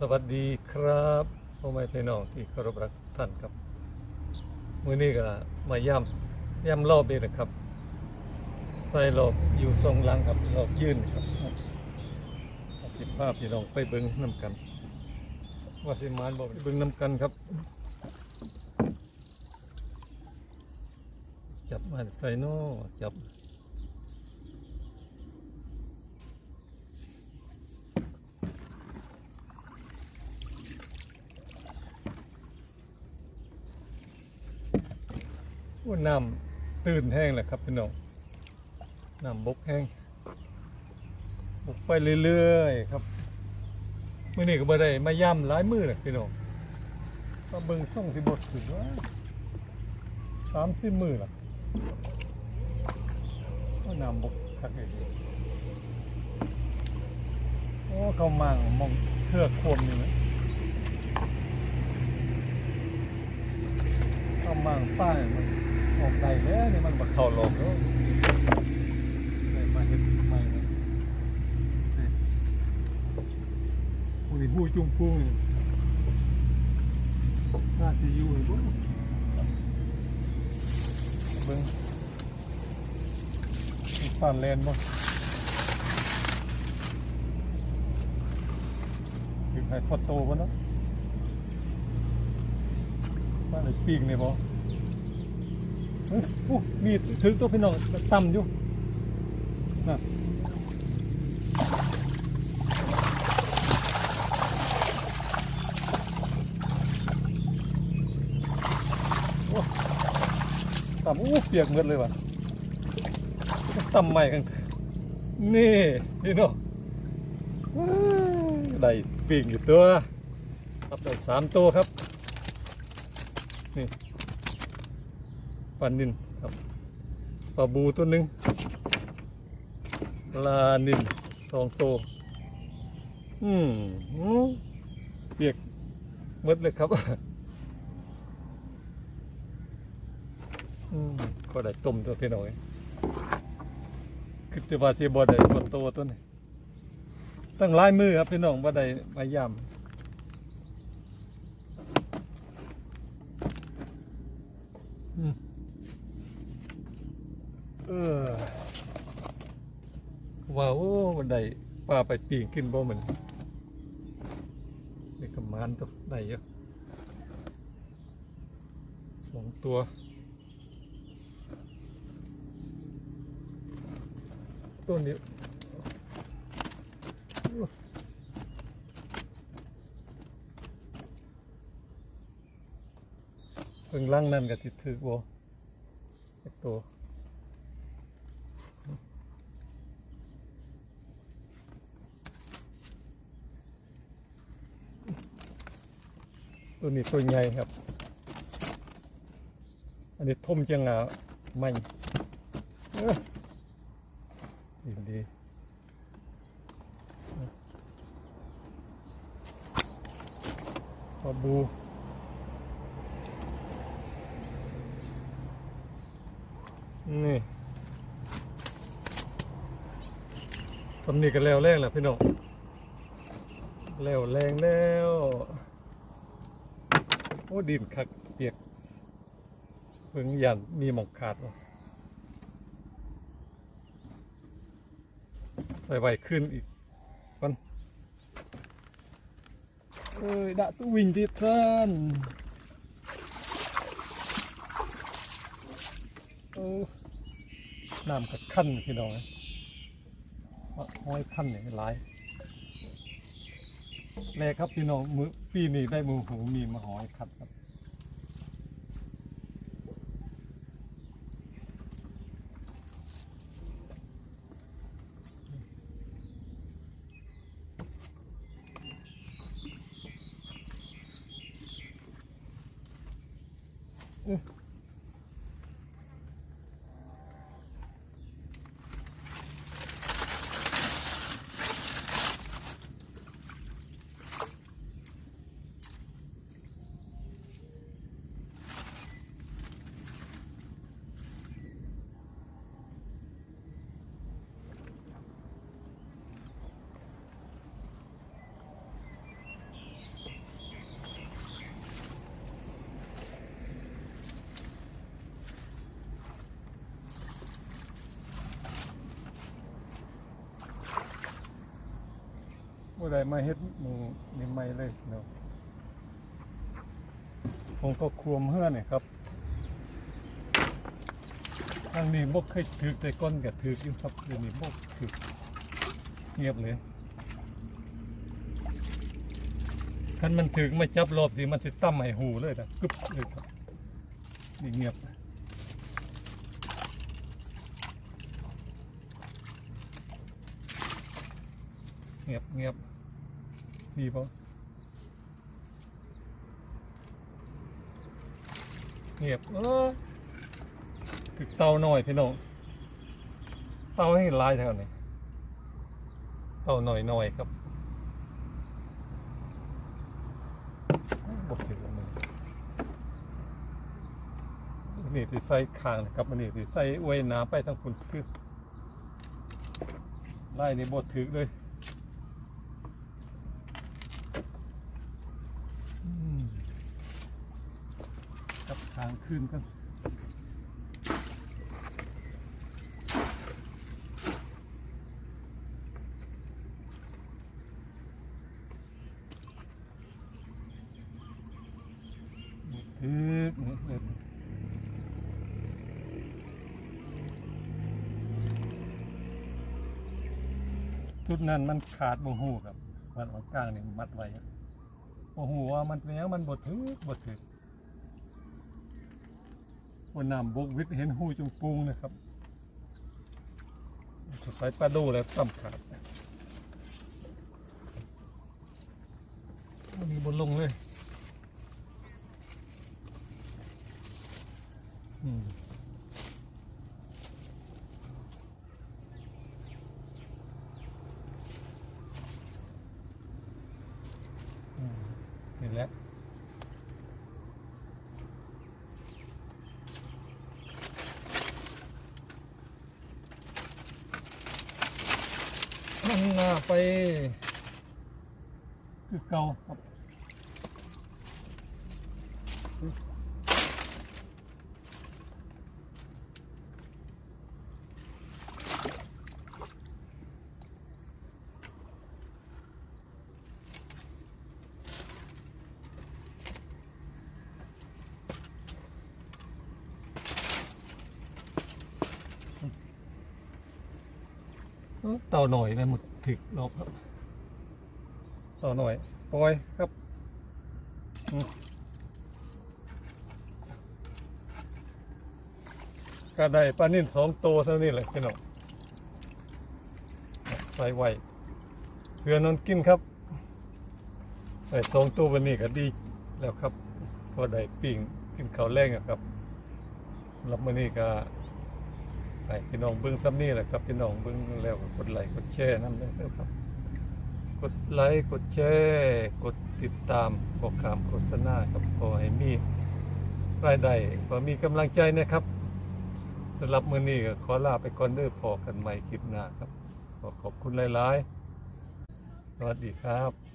สวัสดีครับพ่อแม่พี่น้องที่เคารพรักท่านครับมื้อนี้ก็มาย่ำย่ำรอบนี้นะครับ ใส่รอบอยู่ทรงลังครับรอบยื่นครับสิบภาพพี่น้องไปเบิ้งน้ำกัน ว่าสิมานบอกไปเบิ้งน้ำกันครับ จับมาใส่น่จับ ว่าน้ำตื่นแห้งแหละครับพี่น้องน้ำบกแห้งบกไปเรื่อยๆครับมื่อนี้ก็บ่ได้มาย่ำหลายมือเลยพี่น้องก็เบิ่งส่งที่บดถึงว่าสามสิบมือละว่าน้ำบกคักเลยโอ้เขามั่งมองเทือกโคมนี่นะเอามางป้ายมัน กได้แล้วนี่มันบักเข้าลอกแล้วได้มาเห็นใหม่เลยนี่พวกนี้หูจุ้งปุ้งนี่น่าจะอยู่หรือเปล่าเบิ้งมีปานแลนบ่ถึงให้พอโตบ่เนาะว่าอะไรปีกเนี่ยบ อเฮ้มีดถึงตัวพี่น้องต่ำอยู่น่ะต่ำอู้เปียกหมดเลยว่ะต่ำใหม่กันนี่พี่น้องว้ายได้ปีกอยู่ตัวครับได้สามตัวครับนี่ ปลานินครับปลาบูตัวหนึ่งปลานินสองตัวอืมอืมเปียกมดเลยครับอืมก็ได้ต้มตัวพี่น้อยคือจะว่าสิบ่ได้บ่โตตัวนี้ตั้งหลายมือครับพี่น้องบ่ได้มายาม อืมเออ ว้าวบันไดปลาไปปีนขึ้นบ่เหมือนนี่กำมานตัวได้เยอะสองตัวตัวนี้เพิ่งล่างนั่นก็ติดถือบ่ตัว ตัวนี้ตัวใหญ่ครับ อันนี้ทมจังหาไม่เอ้อดีดีปลาบูนี่สำนีกันแล้วแรงแหละพี่น้องแล้วแรงแล้ว โอ้ดินคักเปียกเพิ่งยันมีหมอกขาดวะใส่ไวขึ้นอีกก่อนเอ้ยดะตู้วิ่งติดท่านเออน้ำกับขั้นพี่น้องห้อยขั้นอย่างไร แรกครับพี่น้องมือปีนี้ได้มือหูมีมาหอยครับ ได้มาเฮ็ดมึงนี่ใหม่เลยเนาะผมก็ควมเฮือนี่ครับทางนี้บ่เคยถึกแต่ก้อนก็ถึกอยู่ครับเดี๋ยวนี้บ่ถึกเงียบเลยคันมันถึกไม่จับรอบสิมันสิตั้มให้หูเลยนะกึบเลยครับนี่เงียบเงียบเงียบ มีปะเงียบเออคือเตาหน่อยพี่น้องเตาให้ลายแถวนี้เตาหน่อยหน่อยครับบกถึงแล้วมันอันนี่ที่ใส่คางนะครับอันนี้ที่ใส่อวยน้ำไปทั้งคุณคือไล่นี่บดถึกเลย อืมกับทาง ขึ้นกันทึกนี่เอิ้นจุดนั้นมันขาดบ่หูครับมันเอากลางนี่มัดไว้อะโอ้โหว่ามันเป็นหยังมันบดถึกบดถึก บนน้ำบกวิทย์เห็นหูจงปูงนะครับใส่ปลาดูแล้วต่ำขาดอันนี้บนลงเลยอืมอืมนี่แหละ หน้าไปคือเก่าครับเต่าหน่อยนะหมด ถึกรอบครับ ต่าหน่อยปล่อยครับก็ได้ปลานิ่นสองตัวเท่านี้แหละพี่น้องใส่ไว้เสือนอนกินครับได้สองตัววันนี้ก็ดีแล้วครับพอได้ปิ้งกินข้าวแรงอะครับรับมื้อนี้ก็ ให้พี่น้องเบิ้งซ้ำนี่แหละครับพี่น้องเบิ้งแล้วก็กดไลค์กดแชร์นั่นเลยครับกดไลค์กดแชร์กดติดตามบอกคำโฆษณาครับขอให้มีรายได้ขอมีกำลังใจนะครับสำหรับมือนี้ก็ขอลาไปก่อนเด้อพอกันใหม่คลิปหน้าครับขอขอบคุณหลาย ๆ สวัสดีครับ